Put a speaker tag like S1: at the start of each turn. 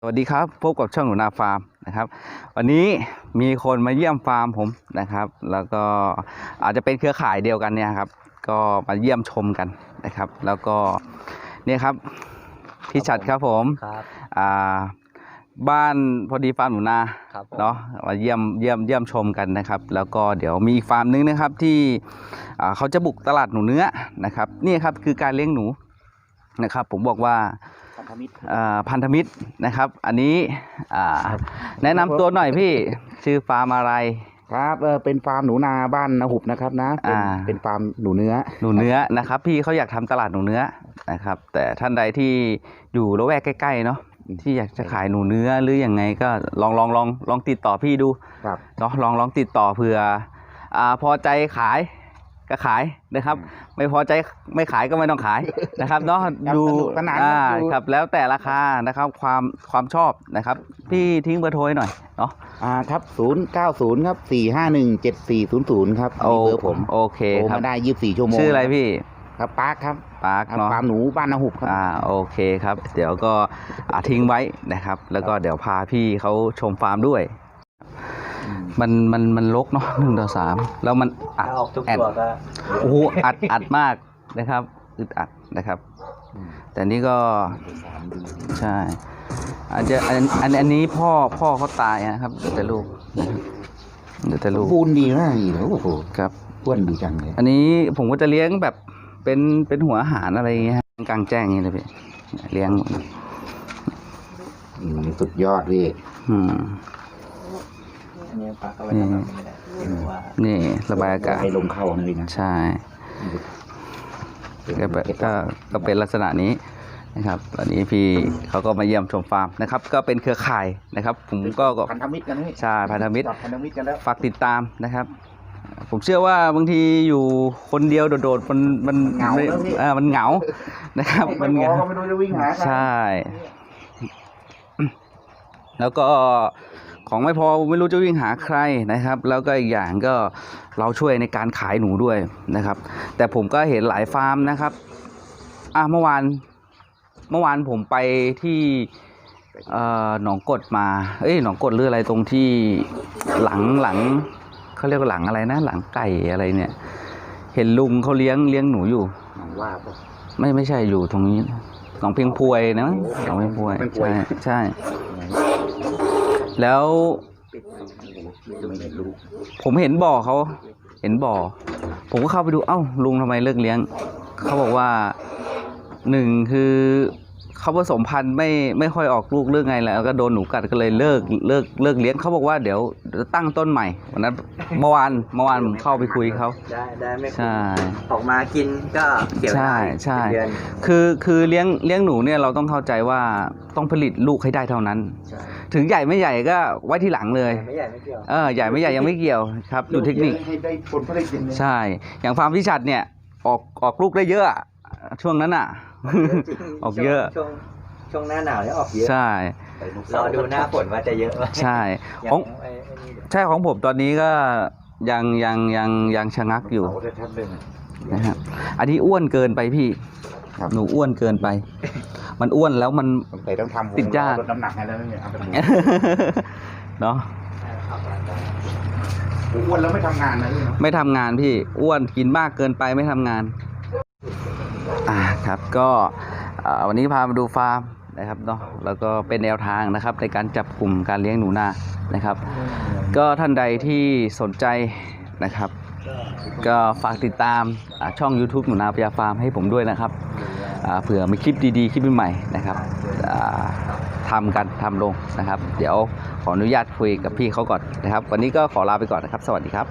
S1: สวัสดีครับพบกับช่องหนูนาฟาร์มนะครับ วันนี้มีคนมาเยี่ยมฟาร์มผมนะครับ แล้วก็อาจจะเป็นเครือข่ายเดียวกันเนี่ยครับ ก็มาเยี่ยมชมกันนะครับ แล้วก็เนี่ยครับพี่ชัดครับผม
S2: ครับ
S1: อ่าบ้านพอดีฟาร์มหนูนา
S2: ครับผม
S1: เนาะมาเยี่ยมเยี่ยมเยี่ยมชมกันนะครับ แล้วก็เดี๋ยวมีอีกฟาร์มนึงนะครับที่อ่าเขาจะบุกตลาดหนูเนื้อนะครับนี่ครับคือการเลี้ยงหนูนะครับ ผมบอกว่า
S2: พัน ธมิตร
S1: อ่าพันธมิตรนะครับ อันนี้อ่าแนะนำตัวหน่อยพี่ชื่อฟาร์มอะไร
S3: ครับเออเป็นฟาร์มหนูนาบ้านนาหุบนะครับนะเป็น
S1: อ่า
S3: เป็นฟาร์มหนูเนื้อ
S1: หนูเนื้อนะครับ พี่เขาอยากทำตลาดหนูเนื้อนะครับ แต่ท่านใดที่อยู่ละแวกใกล้ๆเนาะที่อยากจะขายหนูเนื้อหรือยังไงก็ลองลองลองลองติดต่อพี่ดู
S3: ครับ
S1: เนาะลองลองติดต่อเผื่ออ่าพอใจขาย ก็ขายนะครับ ไม่พอใจไม่ขายก็ไม่ต้องขายนะครับเนาะ
S3: ครับ
S1: ดู
S3: สนุกสนาน
S1: อ่า
S3: ดู
S1: ครับแล้วแต่ราคานะครับความความชอบนะครับพี่ทิ้งเบอร์โทรให้หน่อยเนาะ
S3: อ่าครับศูนย์เก้าศูนย์ครับสี่ห้าหนึ่งเจ็ดสี่ศูนย์ศูนย์ครับ
S1: โอ้
S3: นี่เบอร์ผม
S1: โอเค
S3: โทร
S1: ครับ
S3: มาได้ยี่สิบสี่ชั่วโมง
S1: ชื่ออะไรพี่
S3: ครับปาร์คครับ
S1: ปาร์ค
S3: ครับ
S1: เนาะ
S3: ฟาร์มหนูบ้านนาหุบครับ
S1: อ่าโอเคครับ เดี๋ยวก็อ่าทิ้งไว้นะครับ แล้วก็เดี๋ยวพาพี่เขาชมฟาร์มด้วย มันมันมันลกเนาะหนึ่งต่อสามแล้วมันอัด
S2: ถ้าออกทุก
S1: แอด
S2: ตัวก็
S1: โอ้โหอัดอัดมากนะครับอึดอัดนะครับ แต่นี่ก็ใช่อาจจะอันอันอันนี้พ่อพ่อเขาตายนะครับเดี๋ยวแต่ลูกนะครับเดี๋ยวแต่ลูก
S3: บูนดีมากอีกโอ้โห
S1: ครับ
S3: อ้วนดีจังเลย
S1: อันนี้ผมก็จะเลี้ยงแบบเป็นเป็นหัวอาหารอะไรอย่างเงี้ยฮะกลางแจ้งอย่างนี้เลยพี่เลี้ยง
S3: อืมสุดยอดพี่
S1: อืม
S2: อั นนี้ปักเอาไว้ทำแบบนี้แหละเห็นว่า
S1: นี่ ระบายอากาศ
S3: ให้ลงเข้านะพี่นะ
S1: ใช่ก็เป็นก็ก็เป็นลักษณะนี้นะครับอันนี้พี่เขาก็มาเยี่ยมชมฟาร์มนะครับ ก็เป็นเครือข่ายนะครับ ผมก็ก็
S3: พันธมิตรกันพี่
S1: ใช่พันธมิตร
S3: จับพันธมิตรกันแล้ว
S1: ฝากติดตามนะครับ ผมเชื่อว่าบางทีอยู่คนเดียวโดดๆมันมัน
S3: เหงา
S1: ไม่
S3: แล้วพี่
S1: เออมันเหงานะครับ
S3: ไม่
S1: มัน
S3: พ
S1: เห
S3: องา ก็ไม่รู้จะวิ่งหาใคร
S1: ใช่ แล้วก็ ของไม่พอไม่รู้จะวิ่งหาใครนะครับ แล้วก็อีกอย่างก็เราช่วยในการขายหนูด้วยนะครับ แต่ผมก็เห็นหลายฟาร์มนะครับอะเมื่อวานเมื่อวานผมไปที่เอ่อหนองกดมา เอ้ยหนองกดหรืออะไรตรงที่หลังหลังเขาเรียกว่าหลังอะไรนะ หลังไก่อะไรเนี่ย เห็นลุงเขาเลี้ยงเลี้ยงหนูอยู่
S3: หวังว่าปะ
S1: ไม่ไม่ใช่อยู่ตรงนี้หนองเพียงพวยนะหนองเพียงพวย
S3: เพียงพวย
S1: ใช่ใช่ แล้ว
S3: ไม่เห็นรู้
S1: ผมเห็นบ่อเขา เห็นบ่อ ผมก็เข้าไปดูเอ้าลุงทำไมเลิกเลี้ยง เขาบอกว่าหนึ่งคือเขาผสมพันธุ์ไม่ไม่ค่อยออกลูกเรื่องไงแหละแล้วก็โดนหนูกัดก็เลยเลิกเลิกเลิกเลี้ยงเขาบอกว่าเดี๋ยวจะตั้งต้นใหม่วันนั้นเมื่อวานเมื่อวานผมเข้าไปคุยเขา
S2: ได้ได้ไม่
S1: ใช่
S2: ออกมากินก็เกี่ยว
S1: ใช่
S2: ได้
S1: ใช่
S2: เป็นเดือน
S1: คือคือเลี้ยงเลี้ยงหนูเนี่ยเราต้องเข้าใจว่าต้องผลิตลูกให้ได้เท่านั้น
S2: ใช่
S1: ถึงใหญ่ไม่ใหญ่ก็ไว้ที่หลังเลย
S2: ไม่ใหญ่ไม่เกี่ยว
S1: เออใหญ่ไม่ใหญ่ยังไม่เกี่ยวครับอยู่เทคนิค
S3: ให้ได้ผลผลิตจริงเลย
S1: ใช่ อย่างฟาร์มพิชัดเนี่ยออกออกลูกได้เยอะอะช่วงนั้นอะ ออกเยอะ
S2: ช่วงช่วงหน้าหนาวเนี่ยออกเยอะ
S1: ใช่
S2: รอดูหน้าฝนว่าจะเยอะไหม
S1: ใช่
S2: อย่าง
S1: ของ
S2: ไอ้ไอ้นี่เดี๋ยว
S1: ใช่ของผมตอนนี้ก็ยังยังยังยังชะงักอยู่
S3: เสาแทบๆเลยนะ
S1: นะครับอันนี้อ้วนเกินไปพี่
S3: ครับ
S1: หนูอ้วนเกินไป มันอ้วนแล้วมัน
S3: สงสัยต้องทำผม
S1: ติดยาก
S3: ลดน้ำหนักให้แล้วเนี่ยเอาไปหมู
S1: เนาะ
S3: อ้วนแล้วไม่ทำงานนะพี่เนาะ
S1: ไม่ทำงานพี่อ้วนกินมากเกินไปไม่ทำงานอ่าครับก็อ่าวันนี้พามาดูฟาร์มนะครับเนาะแล้วก็เป็นแนวทางนะครับในการจับกลุ่มการเลี้ยงหนูนานะครับ ก็ท่านใดที่สนใจนะครับ ก็ฝากติดตามอ่าช่อง YouTube หนูนาพยาฟาร์มให้ผมด้วยนะครับอ่า เผื่อมีคลิปดีๆคลิปใหม่ๆนะครับทำกันทำลงนะครับ เดี๋ยวขออนุญาตคุยกับพี่เขาก่อนนะครับ วันนี้ก็ขอลาไปก่อนนะครับ สวัสดีครับ